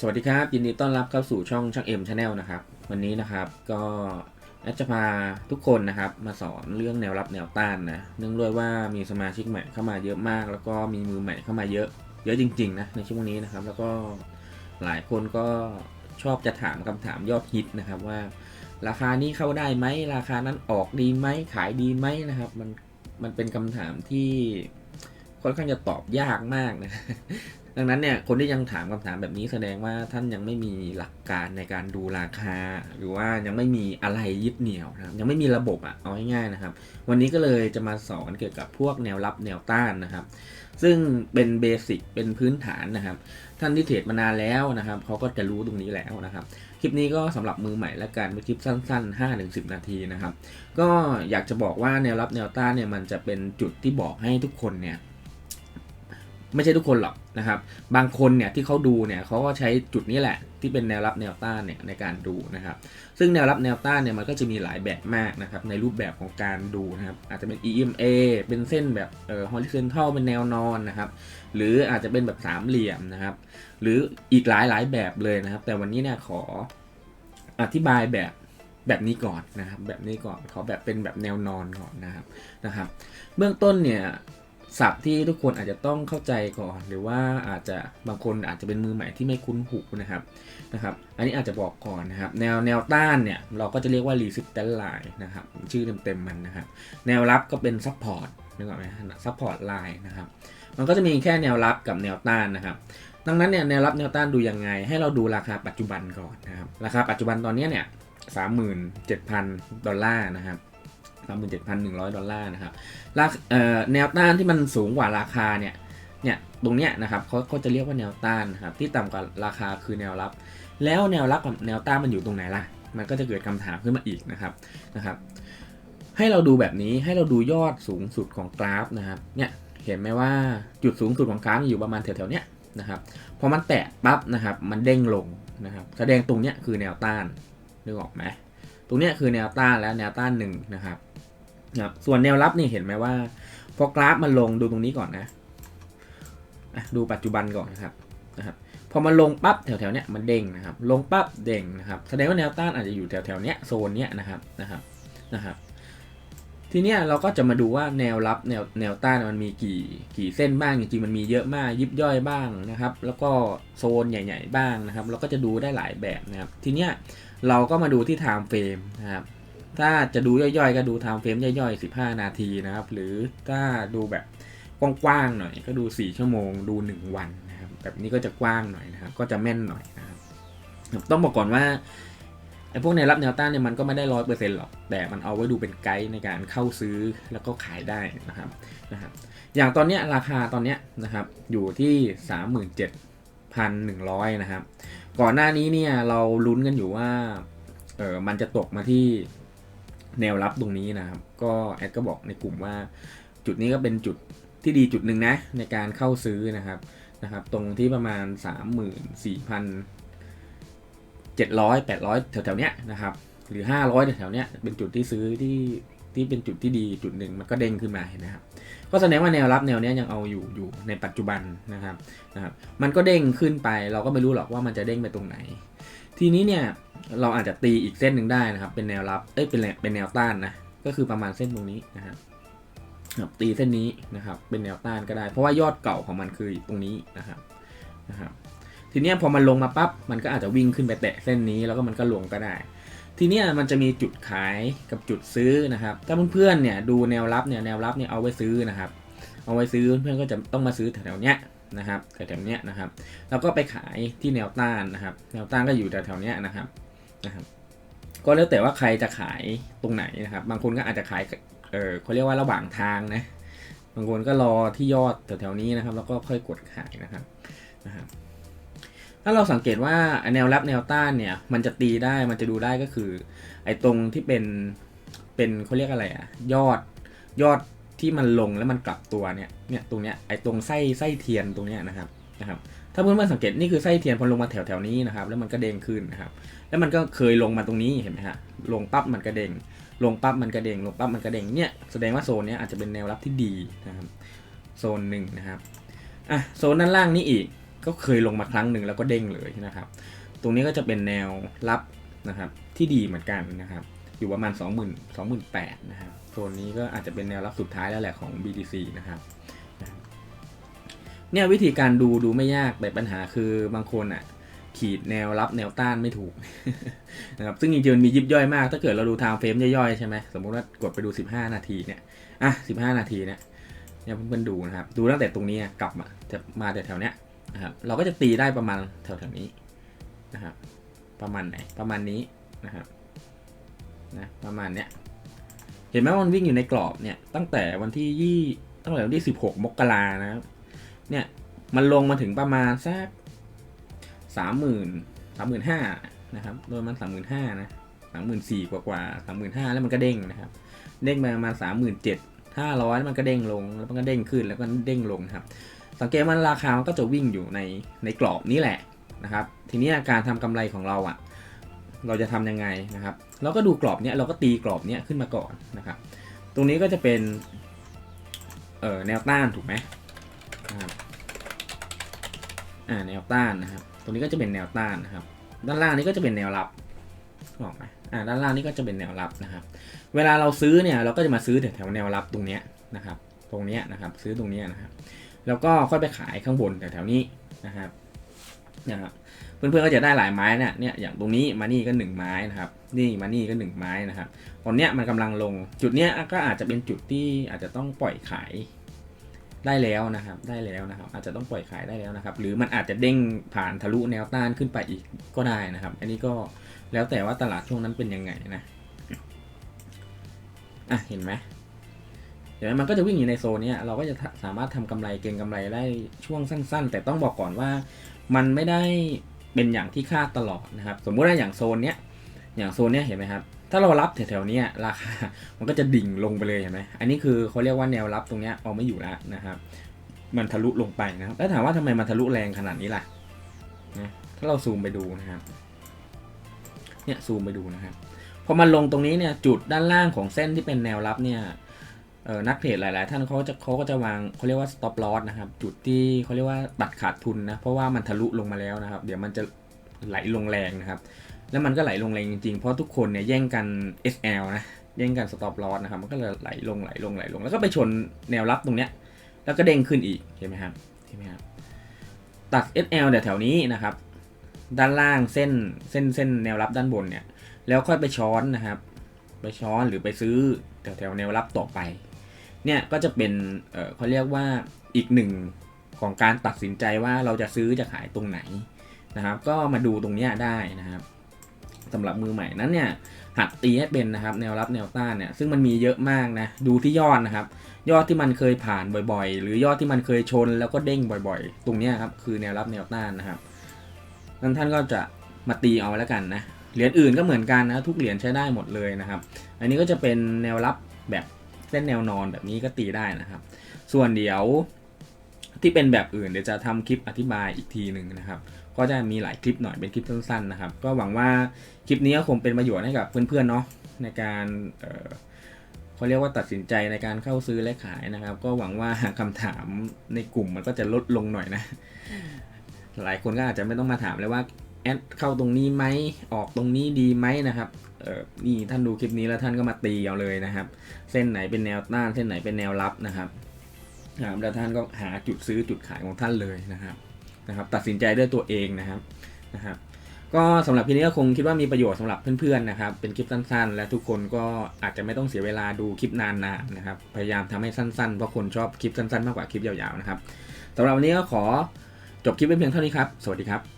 สวัสดีครับยินดีต้อนรับเข้าสู่ช่องช่างเอ็มชาแนลนะครับ วันนี้นะครับก็จะพาทุกคนนะครับ มาสอนเรื่องแนวรับแนวต้านนะเนื่องด้วยว่ามีสมาชิกใหม่เข้ามาเยอะมาก แล้วก็มีมือใหม่เข้ามาเยอะเยอะจริงๆนะในช่วงนี้นะครับ แล้วก็หลายคนก็ชอบจะถามคำถามยอดฮิตนะครับว่า ราคานี้เข้าได้ไหมราคานั้นออกดีไหมขายดีไหมนะครับ มันมันเป็นคำถามที่ ค่อนข้างจะตอบยากมากนะดังนั้นเนี่ยคนที่ยังถามคำถามแบบนี้แสดงว่าท่านยังไม่มีหลักการในการดูราคา หรือว่ายังไม่มีอะไรยึดเหนี่ยวนะครับยังไม่มีระบบอะเอาง่ายๆนะครับ วันนี้ก็เลยจะมาสอนเกี่ยวกับพวกแนวรับแนวต้านนะครับ ซึ่งเป็นเบสิกเป็นพื้นฐานนะครับ ท่านที่เทรดมานานแล้วนะครับเขาก็จะรู้ตรงนี้แล้วนะครับคลิปนี้ก็สำหรับมือใหม่และกันเป็นคลิปสั้น ๆ 5-10 นาทีนะครับ ก็อยากจะบอกว่าแนวรับแนวต้านเนี่ยมันจะเป็นจุดที่บอกให้ทุกคนเนี่ย ไม่ใช่ทุกคนหรอกนะครับ บางคนเนี่ยที่เขาดูเนี่ยเขาก็ใช้จุดนี้แหละ ที่เป็นแนวรับแนวต้านเนี่ยในการดูนะครับ ซึ่งแนวรับแนวต้านเนี่ยมันก็จะมีหลายแบบมากนะครับในรูปแบบของการดูนะครับ อาจจะเป็น EMA เป็นเส้นแบบเอ่อ horizontal เป็นแนวนอนนะครับ หรืออาจจะเป็นแบบสามเหลี่ยมนะครับ หรืออีกหลายหลายแบบเลยนะครับ แต่วันนี้เนี่ยขออธิบายแบบแบบนี้ก่อนนะครับ แบบนี้ก่อนขอแบบเป็นแบบแนวนอนก่อนนะครับนะครับ เบื้องต้นเนี่ย ศัพท์ที่ทุกคนอาจจะต้องเข้าใจก่อน หรือว่าอาจจะบางคนอาจจะเป็นมือใหม่ที่ไม่คุ้นหูนะครับนะครับ อันนี้อาจจะบอกก่อนนะครับ แนวแนวต้านเนี่ยเราก็จะเรียกว่า resistance line นะครับชื่อเต็มๆมันนะครับ แนวรับก็เป็น support นึกออกไหม support line นะครับ มันก็จะมีแค่แนวรับกับแนวต้านนะครับ ดังนั้นเนี่ยแนวรับแนวต้านดูยังไง ให้เราดูราคาปัจจุบันก่อนนะครับ ราคาปัจจุบันตอนนี้เนี่ยสามหมื่นเจ็ดพันดอลลาร์นะครับ สามหมื่นเจ็ดอยดอลลาร์นะครับราแนวต้านที่มันสูงกว่าราคาเนี่ยเนี่ยตรงเนี้ยนะครับเขาเขาจะเรียกว่าแนวต้านนะครับที่ต่ำกว่าราคาคือแนวรับ แล้วแนวรับกับแนวต้านมันอยู่ตรงไหนล่ะ มันก็จะเกิดคำถามขึ้นมาอีกนะครับนะครับ ให้เราดูแบบนี้ให้เราดูยอดสูงสุดของกราฟนะครับเนี่ยเห็นไหมว่าจุดสูงสุดของกราฟอยู่ประมาณแถวๆเนี้ยนะครับพอมันแตะปั๊บนะครับมันเด้งลงนะครับแสดงตรงเนี้ยคือแนวต้านนึกออกไหมตรงเนี้ยคือแนวต้านและแนวต้านหนึ่งนะครับ นะครับส่วนแนวรับนี่เห็นไหมว่าพอกราฟมันลงดูตรงนี้ก่อนนะดูปัจจุบันก่อนนะครับนะครับพอมันลงปั๊บแถวๆเนี้ยมันเด้งนะครับ ลงปั๊บเด้งนะครับ แสดงว่าแนวต้านอาจจะอยู่แถวๆเนี้ยโซนเนี้ยนะครับนะครับนะครับทีเนี้ยเราก็จะมาดูว่าแนวรับแนวแนวต้านมันมีกี่กี่เส้นบ้างจริงๆมันมีเยอะมากยิบย่อยบ้างนะครับ แล้วก็โซนใหญ่ ๆ บ้างนะครับ เราก็จะดูได้หลายแบบนะครับ ทีเนี้ยเราก็มาดูที่ time frame นะครับ ถ้าจะดูย่อยๆ ก็ดู time frame ย่อยๆ 15 นาทีนะครับ หรือถ้าดูแบบกว้างๆหน่อยก็ดู 4 ชั่วโมง ดู 1 วันนะครับ แบบนี้ก็จะกว้างหน่อยนะครับ ก็จะแม่นหน่อยนะครับ ต้องบอกก่อนว่าไอ้พวกแนวรับแนวต้านเนี่ยมันก็ไม่ได้ร้อยเปอร์เซ็นต์หรอก แต่มันเอาไว้ดูเป็นไกด์ในการเข้าซื้อแล้วก็ขายได้นะครับนะครับ อย่างตอนเนี้ยราคาตอนเนี้ยนะครับอยู่ที่ 37,100 นะครับ ก่อนหน้านี้เนี่ยเราลุ้นกันอยู่ว่าเออมันจะตกมาที่ แนวรับตรงนี้นะครับ ก็แอดก็บอกในกลุ่มว่า จุดนี้ก็เป็นจุดที่ดีจุดหนึ่งนะ ในการเข้าซื้อนะครับนะครับ ตรงที่ประมาณ 34,700 800 แถวๆเนี้ยนะครับ หรือ 500แถวๆเนี้ยเป็นจุดที่ซื้อที่ ที่เป็นจุดที่ดีจุดหนึ่งมันก็เด้งขึ้นมาเห็นไหมครับก็แสดงว่าแนวรับแนวนี้ยังเอาอยู่อยู่ในปัจจุบันนะครับนะครับ มันก็เด้งขึ้นไป เราก็ไม่รู้หรอกว่ามันจะเด้งไปตรงไหน ทีนี้เนี่ยเราอาจจะตีอีกเส้นหนึ่งได้นะครับ เป็นแนวรับเอ้ยเป็นเป็นแนวต้านนะก็คือประมาณเส้นตรงนี้นะครับตีเส้นนี้นะครับ เป็นแนวต้านก็ได้ เพราะว่ายอดเก่าของมันคือตรงนี้นะครับนะครับทีนี้พอมันลงมาปั๊บมันก็อาจจะวิ่งขึ้นไปแตะเส้นนี้แล้วก็มันก็ลงก็ได้ ทีเนี้ยมันจะมีจุดขายกับจุดซื้อนะครับ ถ้าเพื่อนๆเนี่ยดูแนวรับเนี่ยแนวรับเนี่ยเอาไว้ซื้อนะครับ เอาไว้ซื้อเพื่อนๆก็จะต้องมาซื้อแถวๆเนี้ยนะครับแถวๆเนี้ยนะครับ แล้วก็ไปขายที่แนวต้านนะครับ แนวต้านก็อยู่แถวๆเนี้ยนะครับนะครับ ก็แล้วแต่ว่าใครจะขายตรงไหนนะครับ บางคนก็อาจจะขายเออเขาเรียกว่าระหว่างทางนะบางคนก็รอที่ยอดแถวๆนี้นะครับ แล้วก็ค่อยกดขายนะครับนะครับ ถ้าเราสังเกตว่าแนวรับแนวต้านเนี่ย มันจะตีได้มันจะดูได้ก็คือ ไอ้ตรงที่เป็นเป็นเขาเรียกอะไรอะยอดยอดที่มันลงแล้วมันกลับตัวเนี่ยเนี่ยตรงเนี้ยไอ้ตรงไส้ไส้เทียนตรงเนี้ยนะครับนะครับถ้าเพื่อนๆสังเกตนี่คือไส้เทียนพอลงมาแถวแถวนี้นะครับแล้วมันก็เด้งขึ้นนะครับแล้วมันก็เคยลงมาตรงนี้เห็นไหมฮะลงปั๊บมันกระเด้งลงปั๊บมันกระเด้งลงปั๊บมันกระเด้งเนี่ยแสดงว่าโซนนี้อาจจะเป็นแนวรับที่ดีนะครับโซนหนึ่งนะครับอะโซนด้านล่างนี้อีก ก็เคยลงมาครั้งหนึ่งแล้วก็เด้งเลยนะครับ ตรงนี้ก็จะเป็นแนวรับนะครับที่ดีเหมือนกันนะครับ อยู่ประมาณ 20,000 2 8 0 0นะครับโซนนี้ก็อาจจะเป็นแนวรับสุดท้ายแล้วแหละของ BTC นะครับเนี่ยวิธีการดูดูไม่ยากแต่ปัญหาคือบางคนอะขีดแนวรับแนวต้านไม่ถูกนะครับซึ่งจริงๆมันมียิบย่อยมาก ถ้าเกิดเราดูทางเฟรมย่อยๆใช่ไหมสมมติว่ากดไปดู 15 นาทีเนี่ยอะ15 นาทีเนี่ยเนี่ยเพื่อนๆดูนะครับ ดูตั้งแต่ตรงนี้กลับมาจะมาแถวเนี้ย นะครับเราก็จะตีได้ประมาณแถวๆนี้นะครับประมาณไหนประมาณนี้นะครับนะประมาณเนี้ยเห็นไหมว่ามันวิ่งอยู่ในกรอบเนี่ยตั้งแต่วันที่ยี่ตั้งแต่วันที่16มกรานะครับเนี่ยมันลงมาถึงประมาณสักสามหมื่นสามหมื่นห้านะครับโดยมันสามหมื่นห้านะสามหมื่นสี่กว่ากว่าสามหมื่นห้าแล้วมันก็เด้งนะครับ เด้งไปประมาณสามหมื่นเจ็ดห้าร้อยมันก็เด้งลงแล้วมันก็เด้งขึ้นแล้วก็เด้งลงนะครับ สังเกตมันราคามันก็จะวิ่งอยู่ในในกรอบนี้แหละนะครับ ทีนี้การทำกำไรของเราอะ่ะ เราจะทำยังไงนะครับเราก็ดูกรอบเนี้ยเราก็ตีกรอบเนี้ยขึ้นมาก่อนนะครับ ตรงนี้ก็จะเป็นเอ่อแนวต้านถูกไหมนะครับอ่าแนวต้านนะครับ ตรงนี้ก็จะเป็นแนวต้านนะครับ ด้านล่างนี้ก็จะเป็นแนวรับออกไหมอ่าด้านล่างนี้ก็จะเป็นแนวรับนะครับ เวลาเราซื้อเนี่ยเราก็จะมาซื้อแถวแนวรับตรงเนี้ยนะครับ ตรงเนี้ยนะครับ ซื้อตรงเนี้ยนะครับ แล้วก็ค่อยไปขายข้างบนแถวๆนี้นะครับนะครับเพื่อนๆก็จะได้หลายไม้เนี่ยเนี่ยอย่างตรงนี้มานี่ก็หนึ่งไม้นะครับนี่มานี่ก็หนึ่งไม้นะครับตอนเนี้ยมันกำลังลงจุดเนี้ยก็อาจจะเป็นจุดที่อาจจะต้องปล่อยขายได้แล้วนะครับ ได้แล้วนะครับ อาจจะต้องปล่อยขายได้แล้วนะครับ หรือมันอาจจะเด้งผ่านทะลุแนวต้านขึ้นไปอีกก็ได้นะครับ อันนี้ก็แล้วแต่ว่าตลาดช่วงนั้นเป็นยังไงนะอะเห็นไหม เดี๋ยวมันก็จะวิ่งอยู่ในโซนนี้เราก็จะสามารถทำกำไรเก็งกำไรได้ช่วงสั้น ๆ แต่ต้องบอกก่อนว่ามันไม่ได้เป็นอย่างที่คาดตลอดนะครับ สมมุติว่าอย่างโซนเนี้ยอย่างโซนเนี้ยเห็นไหมครับ ถ้าเรารับแถวๆนี้ราคา มันก็จะดิ่งลงไปเลยเห็นไหมอันนี้คือเขาเรียกว่าแนวรับตรงเนี้ยเอาไม่อยู่แล้วนะครับ มันทะลุลงไปนะครับ แล้วถามว่าทำไมมันทะลุแรงขนาดนี้ล่ะนะถ้าเราซูมไปดูนะครับ เนี่ยซูมไปดูนะครับ พอมันลงตรงนี้เนี่ยจุดด้านล่างของเส้นที่เป็นแนวรับเนี่ย นักเทรดหลาย ๆ ท่านเขาจะเขาก็จะวางเขาเรียกว่า stop loss นะครับ จุดที่เขาเรียกว่าตัดขาดทุนนะ เพราะว่ามันทะลุลงมาแล้วนะครับ เดี๋ยวมันจะไหลลงแรงนะครับ แล้วมันก็ไหลลงแรงจริง ๆ เพราะทุกคนเนี่ยแย่งกัน SL นะ แย่งกัน stop loss นะครับ มันก็เลยไหลลงไหลลงไหลลง แล้วก็ไปชนแนวรับตรงเนี้ย แล้วก็เด้งขึ้นอีก เห็นไหมครับ เห็นไหมครับ ตัด SL แถวๆนี้นะครับ ด้านล่างเส้นเส้นเส้นแนวรับด้านบนเนี่ย แล้วค่อยไปช้อนนะครับ ไปช้อนหรือไปซื้อแถวๆแนวรับต่อไป เนี่ยก็จะเป็นเเขาเรียกว่าอีกหนึ่งของการตัดสินใจว่าเราจะซื้อจะขายตรงไหนนะครับ ก็มาดูตรงนี้ได้นะครับสำหรับมือใหม่นั้นเนี่ยหัดตีให้เป็นนะครับแนวรับแนวต้านเนี่ยซึ่งมันมีเยอะมากนะดูที่ยอดนะครับ ยอดที่มันเคยผ่านบ่อยๆ หรือยอดที่มันเคยชนแล้วก็เด้งบ่อย ๆ ตรงนี้ครับคือแนวรับแนวต้านนะครับนั้นท่านก็จะมาตีเอาแล้วกันนะเหรียญอื่นก็เหมือนกันนะทุกเหรียญใช้ได้หมดเลยนะครับ อันนี้ก็จะเป็นแนวรับแบบ ส้นแนวนอนแบบนี้ก็ตีได้นะครับ ส่วนเดี๋ยวที่เป็นแบบอื่นเดี๋ยวจะทำคลิปอธิบายอีกทีหนึ่งนะครับ ก็จะมีหลายคลิปหน่อยเป็นคลิปสั้นๆนะครับ ก็หวังว่าคลิปนี้ก็คงเป็นประโยชน์ให้กับเพื่อนๆเนาะในการเเขาเรียกว่าตัดสินใจในการเข้าซื้อและขายนะครับ ก็หวังว่าคำถามในกลุ่มมันก็จะลดลงหน่อยนะ หลายคนก็อาจจะไม่ต้องมาถามเลยว่าแอดเข้าตรงนี้ไหมออกตรงนี้ดีไหมนะครับ เออนี่ท่านดูคลิปนี้แล้วท่านก็มาตีเอาเลยนะครับ เส้นไหนเป็นแนวต้านเส้นไหนเป็นแนวรับนะครับนะครับแล้วท่านก็หาจุดซื้อจุดขายของท่านเลยนะครับนะครับ ตัดสินใจด้วยตัวเองนะครับนะครับ ก็สำหรับคลิปนี้ก็คงคิดว่ามีประโยชน์สำหรับเพื่อนๆนะครับ เป็นคลิปสั้นๆ และทุกคนก็อาจจะไม่ต้องเสียเวลาดูคลิปนานๆนะครับ พยายามทำให้สั้นๆเพราะคนชอบคลิปสั้นๆ มากกว่าคลิปยาวๆนะครับสำหรับวันนี้ก็ขอจบคลิปไว้เพียงเท่านี้ครับ สวัสดีครับ